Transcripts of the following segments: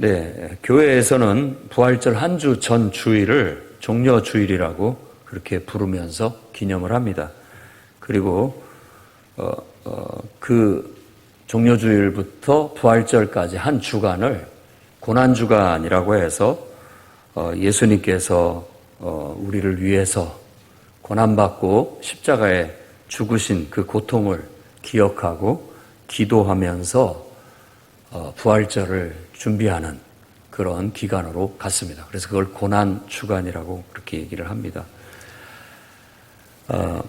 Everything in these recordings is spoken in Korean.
네, 교회에서는 부활절 한 주 전 주일을 종려 주일이라고 그렇게 부르면서 기념을 합니다. 그리고 어, 어, 그 종려 주일부터 부활절까지 한 주간을 고난 주간이라고 해서 어, 예수님께서 어, 우리를 위해서 고난 받고 십자가에 죽으신 그 고통을 기억하고 기도하면서 어, 부활절을 준비하는 그런 기간으로 갔습니다. 그래서 그걸 고난 주간이라고 그렇게 얘기를 합니다. 어,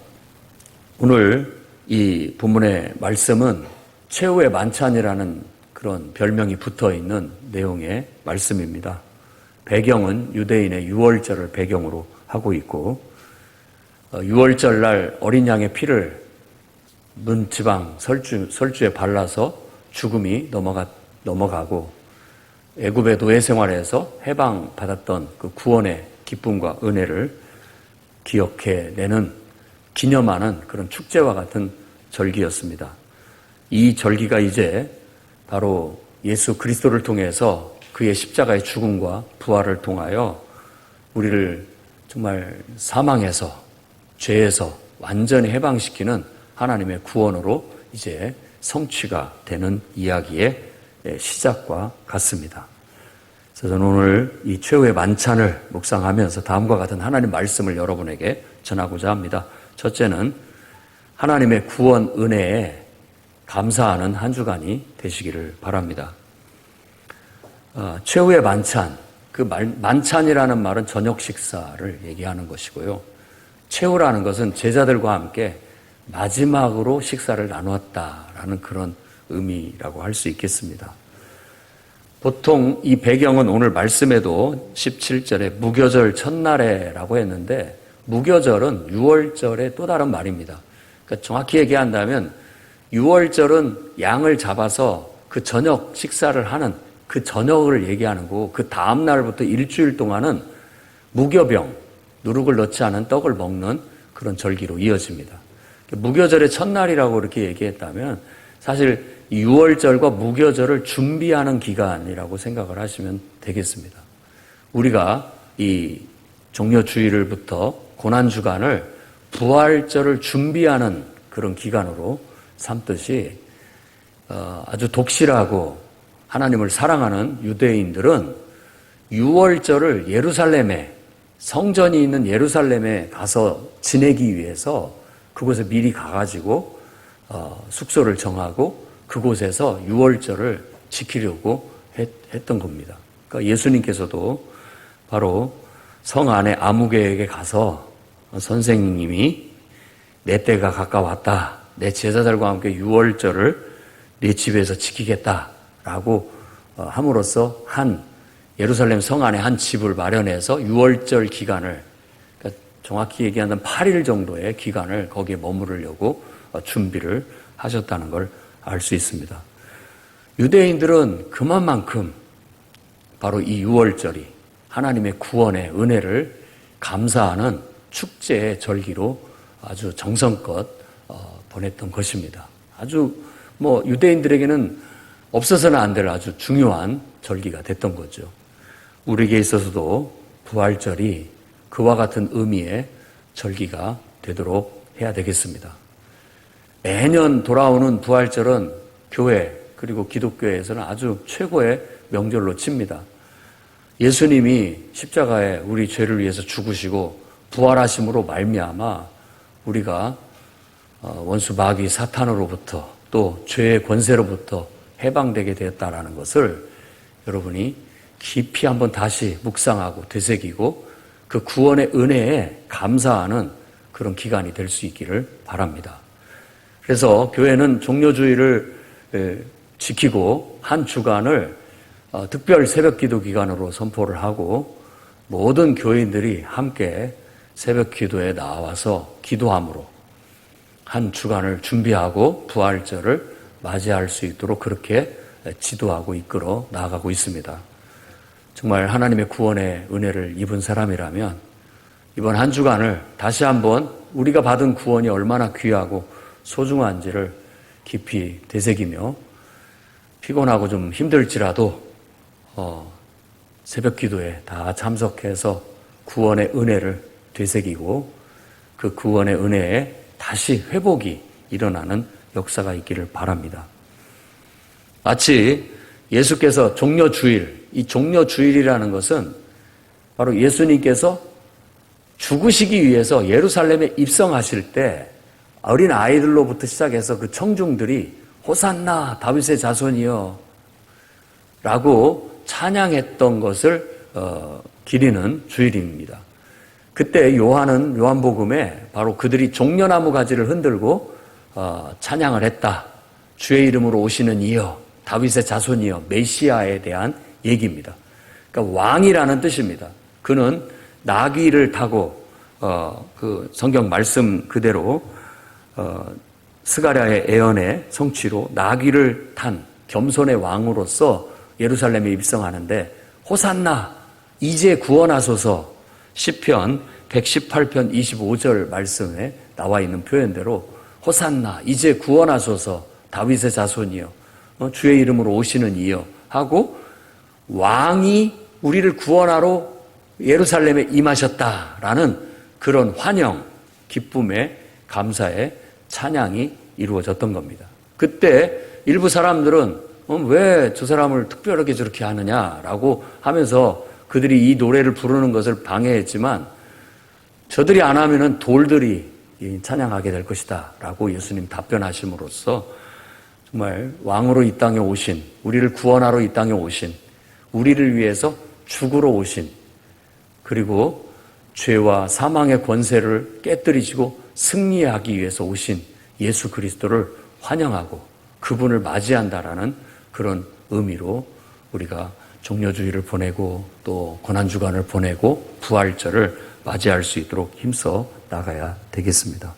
오늘 이 본문의 말씀은 최후의 만찬이라는 그런 별명이 붙어 있는 내용의 말씀입니다. 배경은 유대인의 유월절을 배경으로 하고 있고 어, 유월절 날 어린 양의 피를 문지방 설주, 설주에 발라서 죽음이 넘어가, 넘어가고 애굽의 노예 생활에서 해방 받았던 그 구원의 기쁨과 은혜를 기억해내는 기념하는 그런 축제와 같은 절기였습니다. 이 절기가 이제 바로 예수 그리스도를 통해서 그의 십자가의 죽음과 부활을 통하여 우리를 정말 사망에서 죄에서 완전히 해방시키는 하나님의 구원으로 이제 성취가 되는 이야기의 시작과 같습니다. 그래서 저는 오늘 이 최후의 만찬을 묵상하면서 다음과 같은 하나님 말씀을 여러분에게 전하고자 합니다. 첫째는 하나님의 구원 은혜에 감사하는 한 주간이 되시기를 바랍니다. 어, 최후의 만찬, 그 말, 만찬이라는 말은 저녁 식사를 얘기하는 것이고요. 최후라는 것은 제자들과 함께 마지막으로 식사를 나누었다라는 그런 의미라고 할 수 있겠습니다. 보통 이 배경은 오늘 말씀에도 17절에 무교절 첫날에라고 했는데 무교절은 6월절의 또 다른 말입니다. 그러니까 정확히 얘기한다면 6월절은 양을 잡아서 그 저녁 식사를 하는 그 저녁을 얘기하는 거고 그 다음 날부터 일주일 동안은 무교병 누룩을 넣지 않은 떡을 먹는 그런 절기로 이어집니다. 무교절의 첫날이라고 이렇게 얘기했다면 사실 6월절과 무교절을 준비하는 기간이라고 생각을 하시면 되겠습니다. 우리가 이 종려 주일을부터 고난 주간을 부활절을 준비하는 그런 기간으로 삼듯이 어, 아주 독실하고 하나님을 사랑하는 유대인들은 6월절을 예루살렘에 성전이 있는 예루살렘에 가서 지내기 위해서 그곳에 미리 가가지고 어, 숙소를 정하고 그곳에서 6월절을 지키려고 했, 던 겁니다. 그러니까 예수님께서도 바로 성 안에 아무개에게 가서 선생님이 내 때가 가까웠다. 내 제자들과 함께 6월절을 네 집에서 지키겠다라고 어, 함으로써 한 예루살렘 성 안에 한 집을 마련해서 6월절 기간을 그러니까 정확히 얘기하면 8일 정도의 기간을 거기에 머무르려고 어, 준비를 하셨다는 걸 알 수 있습니다. 유대인들은 그만만큼 바로 이 6월절이 하나님의 구원의 은혜를 감사하는 축제의 절기로 아주 정성껏 어, 보냈던 것입니다. 아주 뭐 유대인들에게는 없어서는 안 될 아주 중요한 절기가 됐던 거죠. 우리에게 있어서도 부활절이 그와 같은 의미의 절기가 되도록 해야 되겠습니다. 매년 돌아오는 부활절은 교회 그리고 기독교에서는 아주 최고의 명절로 칩니다. 예수님이 십자가에 우리 죄를 위해서 죽으시고 부활하심으로 말미암아 우리가 어, 원수 마귀 사탄으로부터 또 죄의 권세로부터 해방되게 되었다라는 것을 여러분이 깊이 한번 다시 묵상하고 되새기고 그 구원의 은혜에 감사하는 그런 기간이 될 수 있기를 바랍니다. 그래서 교회는 종료주의를 지키고 한 주간을 어, 특별 새벽 기도 기간으로 선포를 하고 모든 교인들이 함께 새벽 기도에 나와서 기도함으로 한 주간을 준비하고 부활절을 맞이할 수 있도록 그렇게 지도하고 이끌어 나아가고 있습니다. 정말 하나님의 구원의 은혜를 입은 사람이라면 이번 한 주간을 다시 한번 우리가 받은 구원이 얼마나 귀하고 소중한지를 깊이 되새기며 피곤하고 좀 힘들지라도 어, 새벽 기도에 다 참석해서 구원의 은혜를 되새기고 그 구원의 은혜에 다시 회복이 일어나는 역사가 있기를 바랍니다. 마치 예수께서 종려 주일, 이 종려 주일이라는 것은 바로 예수님께서 죽으시기 위해서 예루살렘에 입성하실 때 어린 아이들로부터 시작해서 그 청중들이 호산나 다윗의 자손이여 라고 찬양했던 것을 어, 기리는 주일입니다. 그때 요한은 요한복음에 바로 그들이 종려나무 가지를 흔들고 어, 찬양을 했다. 주의 이름으로 오시는 이여 다윗의 자손이여 메시아에 대한 얘기입니다. 그러니까 왕이라는 뜻입니다. 그는 나귀를 타고 어, 그 성경 말씀 그대로 어, 스가랴의 예언의 성취로 나귀를 탄 겸손의 왕으로서 예루살렘에 입성하는데 호산나 이제 구원하소서 시편 118편 25절 말씀에 나와 있는 표현대로 호산나 이제 구원하소서 다윗의 자손이여 어, 주의 이름으로 오시는 이여 하고 왕이 우리를 구원하러 예루살렘에 임하셨다라는 그런 환영, 기쁨의 감사의 찬양이 이루어졌던 겁니다. 그때 일부 사람들은 어, 왜저 사람을 특별하게 저렇게 하느냐라고 하면서 그들이 이 노래를 부르는 것을 방해했지만 저들이 안 하면은 돌들이 찬양하게 될 것이다 라고 예수님 답변하심으로써 정말 왕으로 이 땅에 오신 우리를 구원하러 이 땅에 오신 우리를 위해서 죽으러 오신 그리고 죄와 사망의 권세를 깨뜨리시고 승리하기 위해서 오신 예수 그리스도를 환영하고 그분을 맞이한다라는 그런 의미로 우리가 종려주의를 보내고 또 고난주간을 보내고 부활절을 맞이할 수 있도록 힘써 나가야 되겠습니다.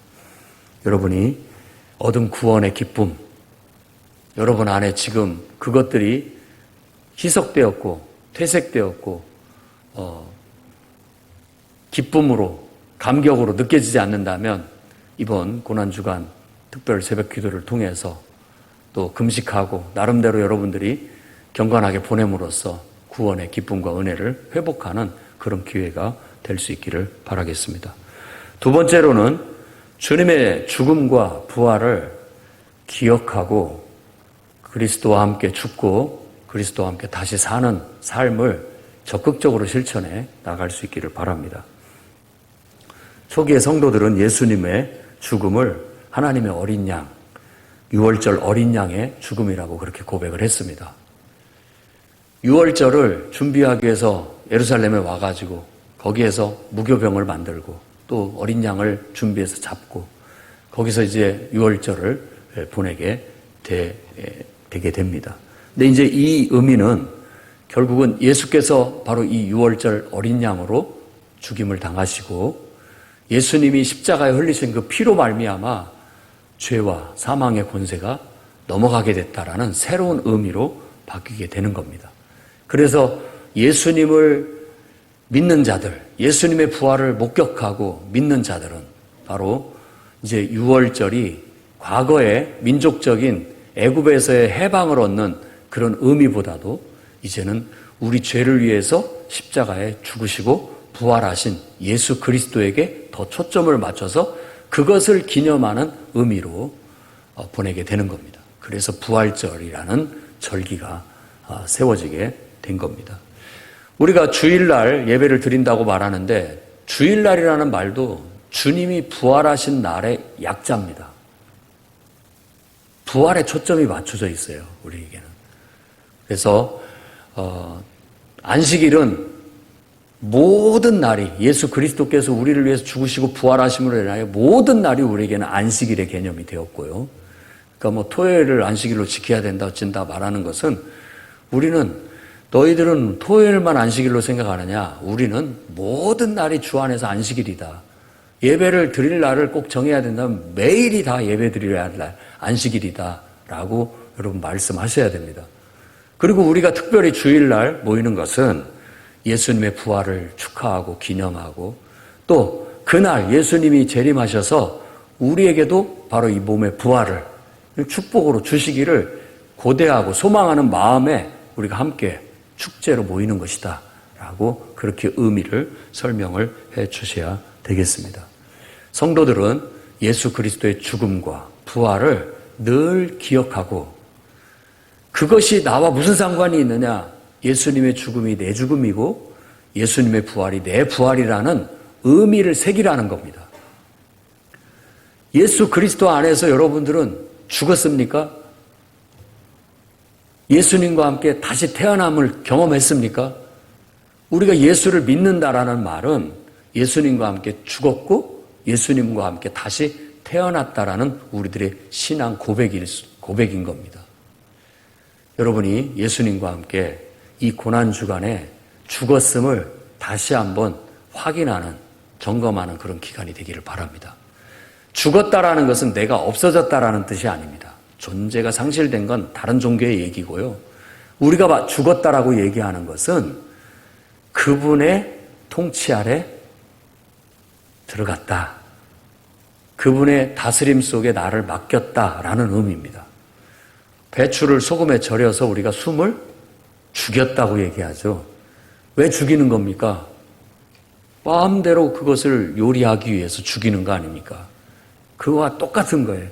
여러분이 얻은 구원의 기쁨, 여러분 안에 지금 그것들이 희석되었고 퇴색되었고 어, 기쁨으로 감격으로 느껴지지 않는다면 이번 고난주간 특별 새벽 기도를 통해서 또 금식하고 나름대로 여러분들이 경건하게 보냄으로써 구원의 기쁨과 은혜를 회복하는 그런 기회가 될 수 있기를 바라겠습니다. 두 번째로는 주님의 죽음과 부활을 기억하고 그리스도와 함께 죽고 그리스도와 함께 다시 사는 삶을 적극적으로 실천해 나갈 수 있기를 바랍니다. 초기의 성도들은 예수님의 죽음을 하나님의 어린 양, 6월절 어린 양의 죽음이라고 그렇게 고백을 했습니다. 6월절을 준비하기 위해서 예루살렘에 와가지고 거기에서 무교병을 만들고 또 어린 양을 준비해서 잡고 거기서 이제 6월절을 보내게 되, 게 됩니다. 근데 이제 이 의미는 결국은 예수께서 바로 이 6월절 어린 양으로 죽임을 당하시고 예수님이 십자가에 흘리신 그 피로 말미암아 죄와 사망의 권세가 넘어가게 됐다라는 새로운 의미로 바뀌게 되는 겁니다. 그래서 예수님을 믿는 자들, 예수님의 부활을 목격하고 믿는 자들은 바로 이제 6월절이 과거의 민족적인 애굽에서의 해방을 얻는 그런 의미보다도 이제는 우리 죄를 위해서 십자가에 죽으시고 부활하신 예수 그리스도에게 더 초점을 맞춰서 그것을 기념하는 의미로 어, 보내게 되는 겁니다. 그래서 부활절이라는 절기가 어, 세워지게 된 겁니다. 우리가 주일날 예배를 드린다고 말하는데 주일날이라는 말도 주님이 부활하신 날의 약자입니다. 부활에 초점이 맞춰져 있어요. 우리에게는. 그래서 어, 안식일은 모든 날이 예수 그리스도께서 우리를 위해서 죽으시고 부활하심으로 인하여 모든 날이 우리에게는 안식일의 개념이 되었고요. 그러니까 뭐 토요일을 안식일로 지켜야 된다 어쩐다 말하는 것은 우리는 너희들은 토요일만 안식일로 생각하느냐? 우리는 모든 날이 주 안에서 안식일이다. 예배를 드릴 날을 꼭 정해야 된다면 매일이 다 예배 드려야 할 날, 안식일이다. 라고 여러분 말씀하셔야 됩니다. 그리고 우리가 특별히 주일날 모이는 것은 예수님의 부활을 축하하고 기념하고 또 그날 예수님이 재림하셔서 우리에게도 바로 이 몸의 부활을 축복으로 주시기를 고대하고 소망하는 마음에 우리가 함께 축제로 모이는 것이다. 라고 그렇게 의미를 설명을 해 주셔야 되겠습니다. 성도들은 예수 그리스도의 죽음과 부활을 늘 기억하고 그것이 나와 무슨 상관이 있느냐? 예수님의 죽음이 내 죽음이고 예수님의 부활이 내 부활이라는 의미를 새기라는 겁니다. 예수 그리스도 안에서 여러분들은 죽었습니까? 예수님과 함께 다시 태어남을 경험했습니까? 우리가 예수를 믿는다라는 말은 예수님과 함께 죽었고 예수님과 함께 다시 태어났다라는 우리들의 신앙 고백일, 고백인 겁니다. 여러분이 예수님과 함께 이 고난 주간에 죽었음을 다시 한번 확인하는 점검하는 그런 기간이 되기를 바랍니다. 죽었다라는 것은 내가 없어졌다라는 뜻이 아닙니다. 존재가 상실된 건 다른 종교의 얘기고요. 우리가 죽었다라고 얘기하는 것은 그분의 통치 아래 들어갔다. 그분의 다스림 속에 나를 맡겼다라는 의미입니다. 배추를 소금에 절여서 우리가 숨을 죽였다고 얘기하죠. 왜 죽이는 겁니까? 마음대로 그것을 요리하기 위해서 죽이는 거 아닙니까? 그와 똑같은 거예요.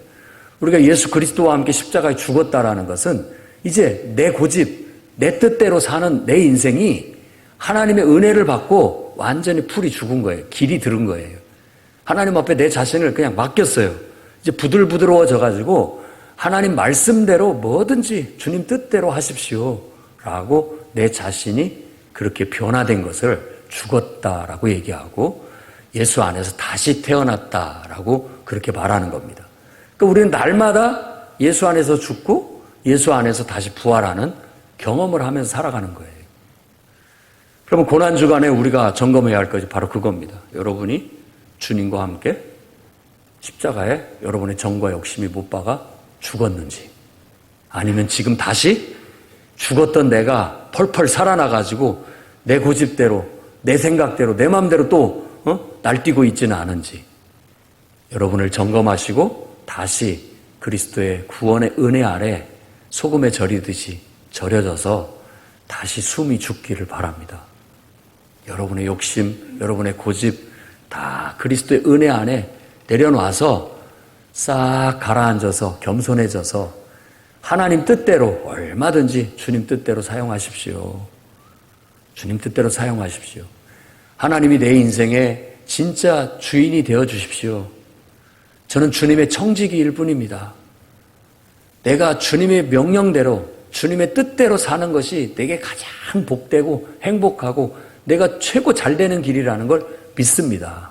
우리가 예수 그리스도와 함께 십자가에 죽었다라는 것은 이제 내 고집, 내 뜻대로 사는 내 인생이 하나님의 은혜를 받고 완전히 풀이 죽은 거예요. 길이 들은 거예요. 하나님 앞에 내 자신을 그냥 맡겼어요. 이제 부들부들어져 가지고 하나님 말씀대로 뭐든지 주님 뜻대로 하십시오. 라고 내 자신이 그렇게 변화된 것을 죽었다라고 얘기하고 예수 안에서 다시 태어났다라고 그렇게 말하는 겁니다. 그러니까 우리는 날마다 예수 안에서 죽고 예수 안에서 다시 부활하는 경험을 하면서 살아가는 거예요. 그러면 고난 주간에 우리가 점검해야 할 것이 바로 그겁니다. 여러분이 주님과 함께 십자가에 여러분의 정과 욕심이 못 박아 죽었는지 아니면 지금 다시 죽었던 내가 펄펄 살아나가지고 내 고집대로 내 생각대로 내 마음대로 또 어? 날뛰고 있지는 않은지 여러분을 점검하시고 다시 그리스도의 구원의 은혜 아래 소금에 절이듯이 절여져서 다시 숨이 죽기를 바랍니다. 여러분의 욕심, 여러분의 고집 다 그리스도의 은혜 안에 내려놔서 싹 가라앉아서 겸손해져서 하나님 뜻대로 얼마든지 주님 뜻대로 사용하십시오. 주님 뜻대로 사용하십시오. 하나님이 내 인생의 진짜 주인이 되어 주십시오. 저는 주님의 청지기일 뿐입니다. 내가 주님의 명령대로 주님의 뜻대로 사는 것이 내게 가장 복되고 행복하고 내가 최고 잘 되는 길이라는 걸 믿습니다.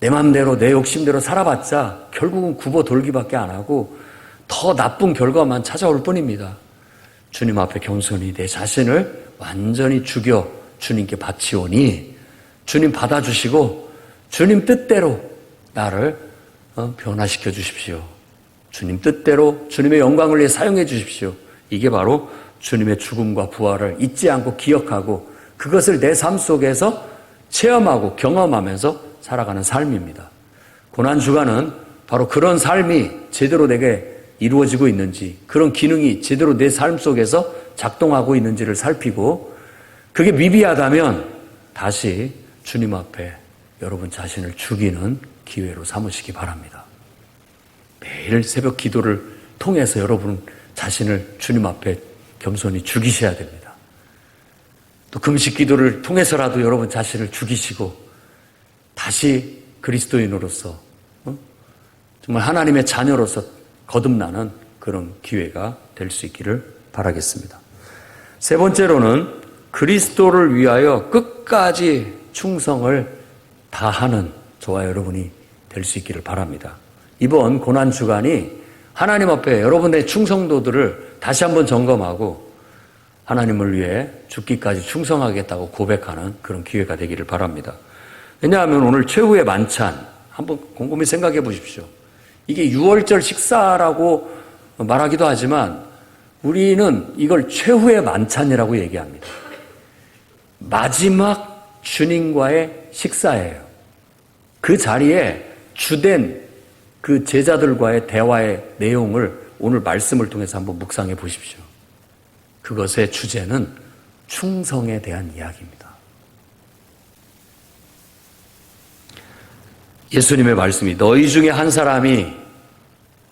내 마음대로 내 욕심대로 살아봤자 결국은 굽어 돌기밖에 안 하고 더 나쁜 결과만 찾아올 뿐입니다. 주님 앞에 겸손히 내 자신을 완전히 죽여 주님께 바치오니 주님 받아주시고 주님 뜻대로 나를 어, 변화시켜 주십시오. 주님 뜻대로 주님의 영광을 위해 사용해 주십시오. 이게 바로 주님의 죽음과 부활을 잊지 않고 기억하고 그것을 내 삶 속에서 체험하고 경험하면서 살아가는 삶입니다. 고난 주간은 바로 그런 삶이 제대로 내게 이루어지고 있는지, 그런 기능이 제대로 내 삶 속에서 작동하고 있는지를 살피고, 그게 미비하다면 다시 주님 앞에 여러분 자신을 죽이는 기회로 삼으시기 바랍니다. 매일 새벽 기도를 통해서 여러분 자신을 주님 앞에 겸손히 죽이셔야 됩니다. 또 금식 기도를 통해서라도 여러분 자신을 죽이시고 다시 그리스도인으로서 어? 정말 하나님의 자녀로서 거듭나는 그런 기회가 될 수 있기를 바라겠습니다. 세 번째로는 그리스도를 위하여 끝까지 충성을 다하는 저와 여러분이 될 수 있기를 바랍니다. 이번 고난 주간이 하나님 앞에 여러분의 충성도들을 다시 한번 점검하고 하나님을 위해 죽기까지 충성하겠다고 고백하는 그런 기회가 되기를 바랍니다. 왜냐하면 오늘 최후의 만찬 한번 곰곰이 생각해 보십시오. 이게 6월절 식사라고 말하기도 하지만 우리는 이걸 최후의 만찬이라고 얘기합니다. 마지막 주님과의 식사예요. 그 자리에 주된 그 제자들과의 대화의 내용을 오늘 말씀을 통해서 한번 묵상해 보십시오. 그것의 주제는 충성에 대한 이야기입니다. 예수님의 말씀이 너희 중에 한 사람이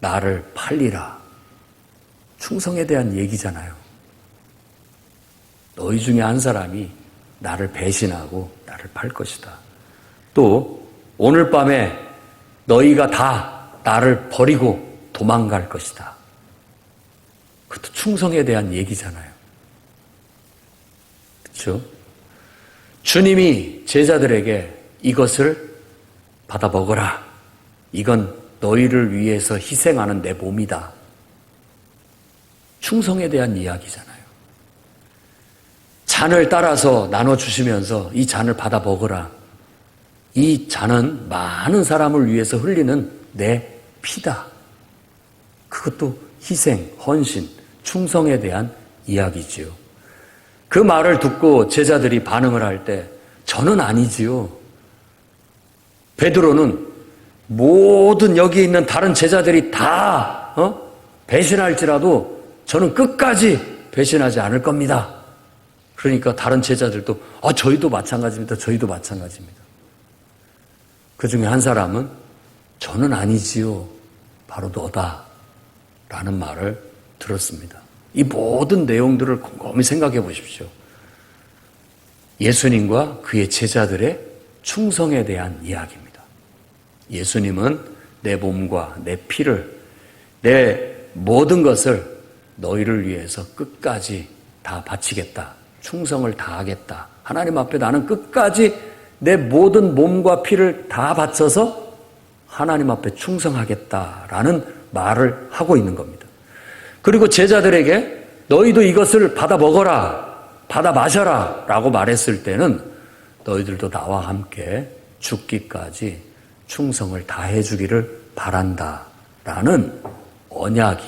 나를 팔리라. 충성에 대한 얘기잖아요. 너희 중에 한 사람이 나를 배신하고 나를 팔 것이다. 또 오늘 밤에 너희가 다 나를 버리고 도망갈 것이다. 그것도 충성에 대한 얘기잖아요. 그렇죠? 주님이 제자들에게 이것을 받아 먹어라. 이건 너희를 위해서 희생하는 내 몸이다. 충성에 대한 이야기잖아요. 잔을 따라서 나눠주시면서 이 잔을 받아 먹어라. 이 잔은 많은 사람을 위해서 흘리는 내 피다. 그것도 희생, 헌신, 충성에 대한 이야기지요. 그 말을 듣고 제자들이 반응을 할 때 저는 아니지요. 베드로는 모든 여기 있는 다른 제자들이 다 어? 배신할지라도 저는 끝까지 배신하지 않을 겁니다. 그러니까 다른 제자들도 아 저희도 마찬가지입니다. 저희도 마찬가지입니다. 그 중에 한 사람은 저는 아니지요. 바로 너다. 라는 말을 들었습니다. 이 모든 내용들을 곰곰이 생각해 보십시오. 예수님과 그의 제자들의 충성에 대한 이야기입니다. 예수님은 내 몸과 내 피를, 내 모든 것을 너희를 위해서 끝까지 다 바치겠다. 충성을 다하겠다. 하나님 앞에 나는 끝까지 내 모든 몸과 피를 다 바쳐서 하나님 앞에 충성하겠다라는 말을 하고 있는 겁니다. 그리고 제자들에게 너희도 이것을 받아 먹어라, 받아 마셔라 라고 말했을 때는 너희들도 나와 함께 죽기까지 충성을 다해 주기를 바란다 라는 언약이,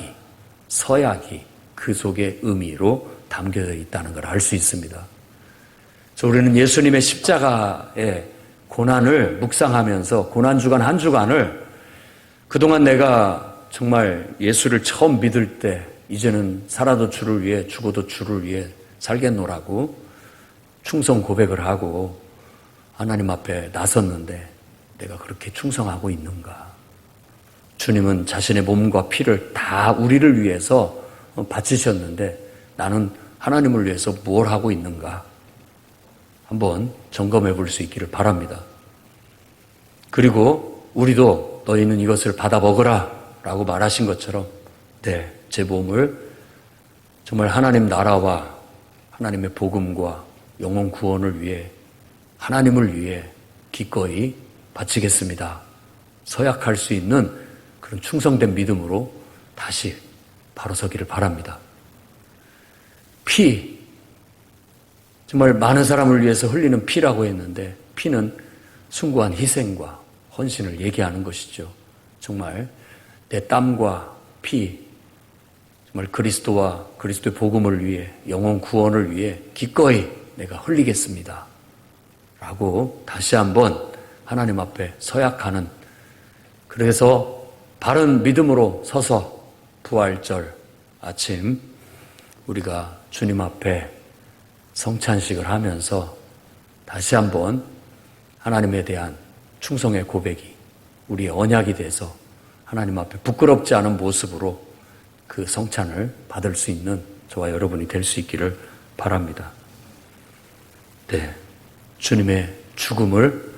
서약이 그 속의 의미로 담겨져 있다는 걸 알 수 있습니다. 우리는 예수님의 십자가의 고난을 묵상하면서 고난 주간 한 주간을 그동안 내가 정말 예수를 처음 믿을 때 이제는 살아도 주를 위해 죽어도 주를 위해 살겠노라고 충성 고백을 하고 하나님 앞에 나섰는데 내가 그렇게 충성하고 있는가? 주님은 자신의 몸과 피를 다 우리를 위해서 바치셨는데 나는 하나님을 위해서 뭘 하고 있는가? 한번 점검해 볼 수 있기를 바랍니다. 그리고 우리도 너희는 이것을 받아 먹으라 라고 말하신 것처럼 네, 제 몸을 정말 하나님 나라와 하나님의 복음과 영혼 구원을 위해 하나님을 위해 기꺼이 바치겠습니다. 서약할 수 있는 그런 충성된 믿음으로 다시 바로 서기를 바랍니다. 피, 정말 많은 사람을 위해서 흘리는 피라고 했는데 피는 숭고한 희생과 헌신을 얘기하는 것이죠. 정말 내 땀과 피, 정말 그리스도와 그리스도의 복음을 위해 영혼 구원을 위해 기꺼이 내가 흘리겠습니다. 라고 다시 한번 하나님 앞에 서약하는 그래서 바른 믿음으로 서서 부활절 아침 우리가 주님 앞에 성찬식을 하면서 다시 한번 하나님에 대한 충성의 고백이 우리의 언약이 돼서 하나님 앞에 부끄럽지 않은 모습으로 그 성찬을 받을 수 있는 저와 여러분이 될 수 있기를 바랍니다. 네. 주님의 죽음을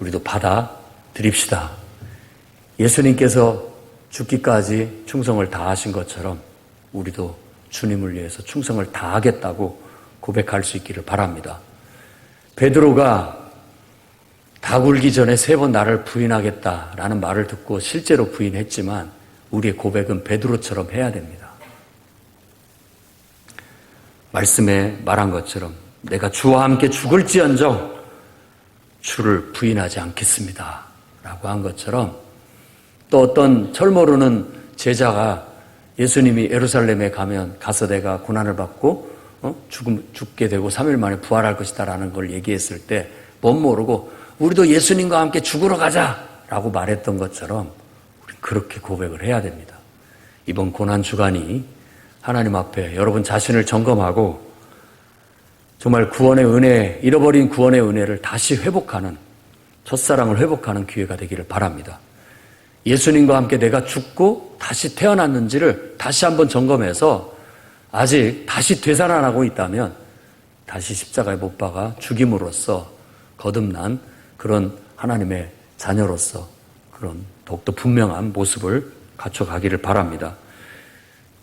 우리도 받아 드립시다. 예수님께서 죽기까지 충성을 다하신 것처럼 우리도 주님을 위해서 충성을 다하겠다고 고백할 수 있기를 바랍니다. 베드로가 다 굴기 전에 세 번 나를 부인하겠다라는 말을 듣고 실제로 부인했지만 우리의 고백은 베드로처럼 해야 됩니다. 말씀에 말한 것처럼 내가 주와 함께 죽을지언정 주를 부인하지 않겠습니다. 라고 한 것처럼 또 어떤 철 모르는 제자가 예수님이 예루살렘에 가면 가서 내가 고난을 받고 어? 죽음, 죽게 되고 3일 만에 부활할 것이다 라는 걸 얘기했을 때 못 모르고 우리도 예수님과 함께 죽으러 가자 라고 말했던 것처럼 그렇게 고백을 해야 됩니다. 이번 고난 주간이 하나님 앞에 여러분 자신을 점검하고 정말 구원의 은혜, 잃어버린 구원의 은혜를 다시 회복하는 첫사랑을 회복하는 기회가 되기를 바랍니다. 예수님과 함께 내가 죽고 다시 태어났는지를 다시 한번 점검해서 아직 다시 되살아나고 있다면 다시 십자가에 못 박아 죽임으로써 거듭난 그런 하나님의 자녀로서 그런 더욱더 분명한 모습을 갖춰가기를 바랍니다.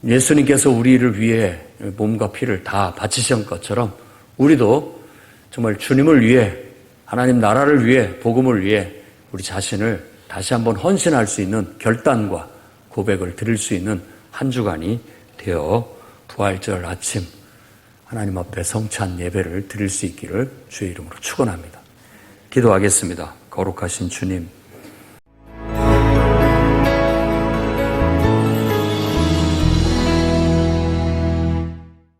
예수님께서 우리를 위해 몸과 피를 다 바치신 것처럼 우리도 정말 주님을 위해 하나님 나라를 위해 복음을 위해 우리 자신을 다시 한번 헌신할 수 있는 결단과 고백을 드릴 수 있는 한 주간이 되어 부활절 아침 하나님 앞에 성찬 예배를 드릴 수 있기를 주의 이름으로 축원합니다. 기도하겠습니다. 거룩하신 주님